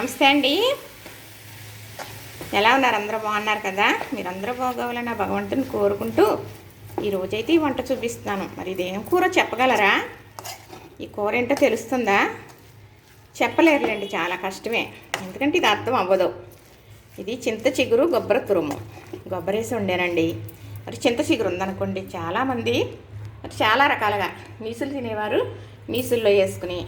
నమస్తే అండి. ఎలా ఉన్నారు? అందరూ బాగున్నారు కదా? మీరందరూ బాగోవాలని నా భగవంతుని కోరుకుంటూ ఈరోజైతే ఈ వంట చూపిస్తున్నాను. మరి ఇదేం కూర చెప్పగలరా? ఈ కూర ఏంటో తెలుస్తుందా? చెప్పలేరులేండి చాలా కష్టమే. ఎందుకంటే ఇది అర్థం అవ్వదు. ఇది చింత చిగురు గొబ్బర తురుము. గొబ్బరేసి ఉండేనండి మరి చింత చిగురు ఉందనుకోండి చాలామంది మరి చాలా రకాలుగా మీసులు తినేవారు మీసుల్లో వేసుకుని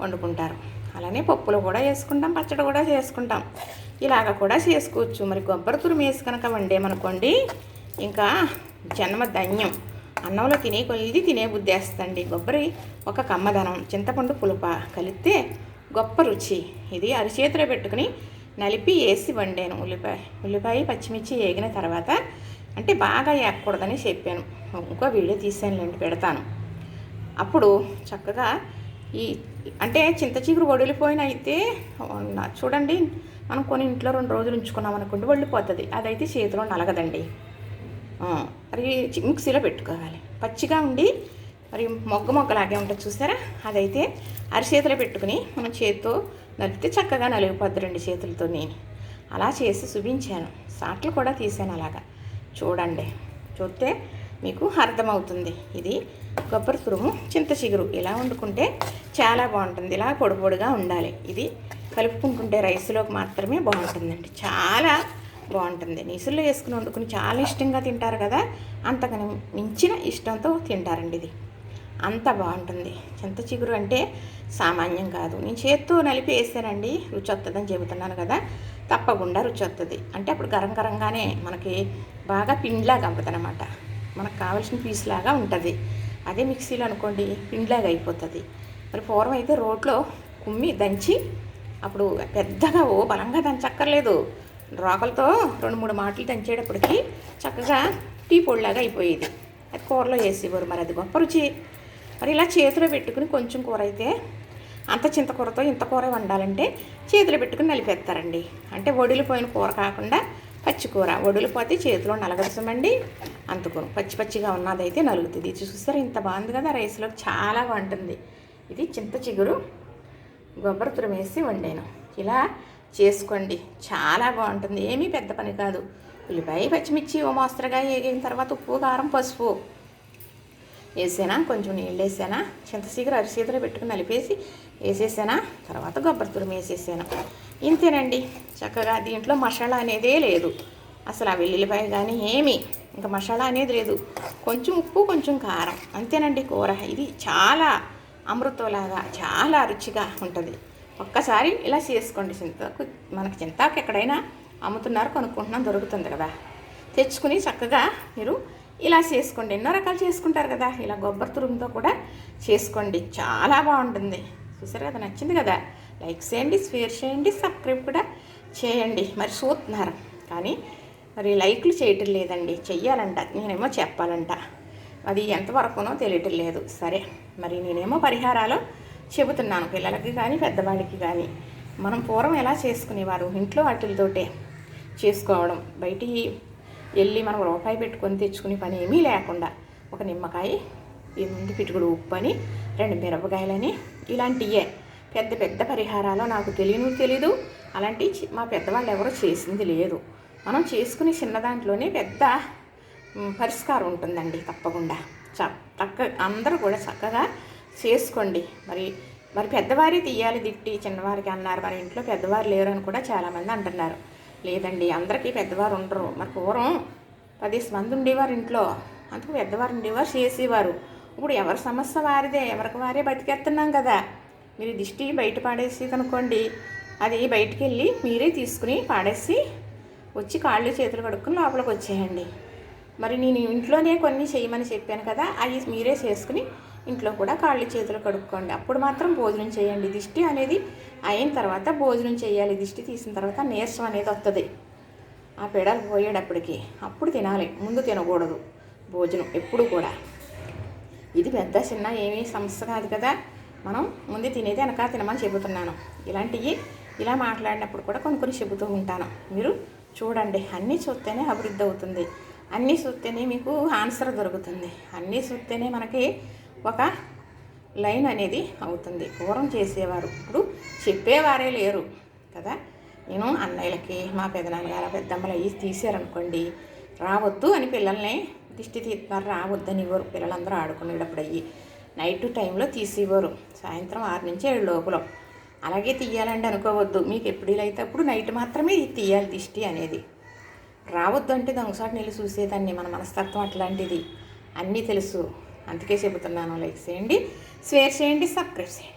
వండుకుంటారు. అలానే పప్పులు కూడా వేసుకుంటాం పచ్చడి కూడా చేసుకుంటాం. ఇలాగ కూడా చేసుకోవచ్చు. మరి కొబ్బరి తురుము వేసి కనుక వండేమనుకోండి ఇంకా జన్మ ధన్యం. అన్నంలో తినే కొద్ది తినే బుద్ధి వేస్తండి కొబ్బరి ఒక కమ్మదనం చింతపండు పులుప కలిపితే గొప్ప రుచి. ఇది అరిచేతిలో పెట్టుకుని నలిపి వేసి వండాను. ఉల్లిపాయ ఉల్లిపాయ పచ్చిమిర్చి వేగిన తర్వాత అంటే బాగా వేయకూడదని చెప్పాను. ఇంకో వీడియో తీసానులేండి పెడతాను. అప్పుడు చక్కగా ఈ అంటే చింత చిగురు వడిలిపోయిన అయితే చూడండి మనం కొన్ని ఇంట్లో రెండు రోజులు ఉంచుకున్నాం అనుకోండి వడిలిపోతుంది అదైతే చేతిలో నలగదండి. మరి చి- మిక్సీలో పెట్టుకోవాలి. పచ్చిగా ఉండి మరి మొగ్గ మొగ్గలాగే ఉంటుంది చూసారా? అదైతే అరిచేతిలో పెట్టుకుని మనం చేతితో నలిపితే చక్కగా నలిగిపోద్ది రెండు చేతులతో నేను. అలా చేసి చూపించాను సాట్లు కూడా తీసాను అలాగా. చూడండి. చూస్తే మీకు అర్థమవుతుంది. ఇది కొబ్బరి తురుము చింత చిగురు. ఇలా వండుకుంటే చాలా బాగుంటుంది. ఇలా పొడి పొడిగా ఉండాలి. ఇది కలుపుకుంటుంటే రైస్లోకి మాత్రమే బాగుంటుందండి. చాలా బాగుంటుంది. నీసుల్లో వేసుకుని వండుకుని చాలా ఇష్టంగా తింటారు కదా అంతకని మించిన ఇష్టంతో తింటారండి ఇది. అంత బాగుంటుంది. చింత చిగురు అంటే సామాన్యం కాదు. నేను చేత్తో నలిపి వేసానండి రుచి వస్తుందని చెబుతున్నాను కదా తప్పకుండా రుచి వస్తుంది అంటే అప్పుడు గరం గరంగానే మనకి బాగా పిండిలాగా అవ్వదు అనమాట మనకు కావాల్సిన పీస్ లాగా ఉంటుంది. అదే మిక్సీలో అనుకోండి పిండిలాగా అయిపోతుంది. మరి పూర్వం అయితే రోట్లో కుమ్మి దంచి అప్పుడు పెద్దగా ఓ బలంగా దంచక్కర్లేదు. రోకలతో రెండు మూడు మాటలు దంచేటప్పటికి చక్కగా టీ పొడిలాగా అయిపోయేది. అది కూరలో వేసేవారు మరి అది గొప్ప రుచి. మరి ఇలా చేతిలో పెట్టుకుని కొంచెం కూర అయితే అంత చింతకూరతో ఇంత కూర వండాలంటే చేతిలో పెట్టుకుని నలిపేస్తారండి. అంటే వడిలిపోయిన కూర కాకుండా పచ్చికూర వడులుపోతే వడిలిపోతే చేతిలో నలగరసమండి అందుకుని పచ్చి పచ్చిగా ఉన్నదైతే నలుగుతుంది ఇది ఇంత బాగుంది కదా రైస్లో చాలా బాగుంటుంది. ఇది చింత చిగురు. కొబ్బరి తురిమేసి వేసి వండాను. ఇలా చేసుకోండి. చాలా బాగుంటుంది. ఏమీ పెద్ద పని కాదు. ఉల్లిపాయ పచ్చిమిర్చి ఓ మోస్తరుగా వేగిన తర్వాత ఉప్పు కారం పసుపు. వేసానా? కొంచెం నీళ్ళు వేసానా? చింతసీగర అరిసీతలు పెట్టుకుని నలిపేసి వేసేసానా? తర్వాత కొబ్బరి తురుము వేసేసాను? ఇంతేనండి. చక్కగా దీంట్లో మసాలా అనేదే లేదు. అసలు ఆ వెల్లుల్లిపాయ కానీ ఏమీ. ఇంకా మసాలా అనేది లేదు. కొంచెం ఉప్పు కొంచెం కారం. అంతేనండి కూర. ఇది చాలా అమృతంలాగా చాలా రుచిగా ఉంటుంది. ఒక్కసారి ఇలా చేసుకోండి. చింతకు మనకి చింతాకు ఎక్కడైనా అమ్ముతున్నారు కొనుక్కుంటున్నాం దొరుకుతుంది కదా. తెచ్చుకుని చక్కగా మీరు ఇలా చేసుకోండి. ఎన్నో రకాలు చేసుకుంటారు కదా. ఇలా కొబ్బరి తురుముతో కూడా చేసుకోండి. చాలా బాగుంటుంది. చూసారు కదా? నచ్చింది కదా? లైక్ చేయండి షేర్ చేయండి సబ్స్క్రైబ్ కూడా చేయండి. మరి చూస్తున్నారు. కానీ మరి లైక్లు చేయటం లేదండి. చెయ్యాలంట. నేనేమో చెప్పాలంట. అది ఎంతవరకునో తెలియటం లేదు. సరే. మరి నేనేమో పరిహారాలు చెబుతున్నాను. పిల్లలకి కానీ పెద్దవాడికి కానీ. మనం పూర్వం ఎలా చేసుకునేవారు? ఇంట్లో వాటితోటే చేసుకోవడం. బయటి వెళ్ళి మనం రూపాయి పెట్టుకొని తెచ్చుకునే పని ఏమీ లేకుండా ఒక నిమ్మకాయ ఈ ముందు పిటుకుడు ఉప్పు అని రెండు మిరపకాయలని ఇలాంటివే పెద్ద పెద్ద పరిహారాలు నాకు తెలియను తెలీదు. అలాంటి మా పెద్దవాళ్ళు ఎవరో చేసింది లేదు. మనం చేసుకునే చిన్న దాంట్లోనే పెద్ద పరిష్కారం ఉంటుందండి తప్పకుండా. చ చక్క అందరూ కూడా చక్కగా చేసుకోండి. మరి మరి పెద్దవారే తీయాలి దిట్టి చిన్నవారికి అన్నారు మరి ఇంట్లో పెద్దవారు లేరు అని కూడా చాలామంది అంటున్నారు. లేదండి అందరికీ పెద్దవారు ఉండరు. మరి పూర్వం పది మంది ఉండేవారు ఇంట్లో. అందుకు పెద్దవారు ఉండేవారు చేసేవారు. ఇప్పుడు ఎవరి సమస్య వారిదే ఎవరికి వారే బతికేస్తున్నాం కదా. మీరు దిష్టి బయట పాడేసి కనుక్కోండి అది బయటికి వెళ్ళి మీరే తీసుకుని పాడేసి వచ్చి కాళ్ళు చేతులు కడుక్కుని లోపలికి వచ్చేయండి. మరి నేను ఇంట్లోనే కొన్ని చేయమని చెప్పాను కదా అవి మీరే చేసుకుని ఇంట్లో కూడా కాళ్ళు చేతులు కడుక్కోండి. అప్పుడు మాత్రం భోజనం చేయండి. దిష్టి అనేది అయిన తర్వాత భోజనం చేయాలి. దిష్టి తీసిన తర్వాత నీరసం అనేది వస్తుంది ఆ పెడలు పోయేటప్పటికి అప్పుడు తినాలి. ముందు తినకూడదు భోజనం ఎప్పుడు కూడా. ఇది పెద్ద చిన్న ఏమీ సమస్య కాదు కదా. మనం ముందు తినేది వెనక తినమని చెబుతున్నాను. ఇలాంటివి ఇలా మాట్లాడినప్పుడు కూడా కొన్ని కొన్ని చెబుతూ ఉంటాను. మీరు చూడండి. అన్నీ చూస్తేనే అభివృద్ధి అవుతుంది. అన్నీ చూస్తేనే మీకు ఆన్సర్ దొరుకుతుంది. అన్నీ చూస్తేనే మనకి ఒక లైన్ అనేది అవుతుంది. పూర్వం చేసేవారు. ఇప్పుడు చెప్పేవారే లేరు కదా? నేను అన్నయ్యలకి మా పెదనాన్నగారు పెద్దమ్మలు అయ్యి తీసారనుకోండి రావద్దు అని పిల్లల్ని దిష్టి తీస్తున్నారు రావద్దని ఇవ్వరు పిల్లలందరూ ఆడుకునేటప్పుడు అయ్యి నైట్ టైంలో తీసివ్వరు. సాయంత్రం ఆరు నుంచి ఏడు లోపల. అలాగే తీయాలండి అనుకోవద్దు. మీకు ఎప్పుడు వీలైతే అప్పుడు నైట్ మాత్రమే ఇది తీయాలి దిష్టి అనేది. రావద్దు అంటే దొంగసాటి నీళ్ళు చూసేదాన్ని. మన మనస్తత్వం అట్లాంటిది. అన్నీ తెలుసు. అందుకే చెబుతున్నాను లైక్ చేయండి షేర్ చేయండి సబ్స్క్రైబ్ చేయండి.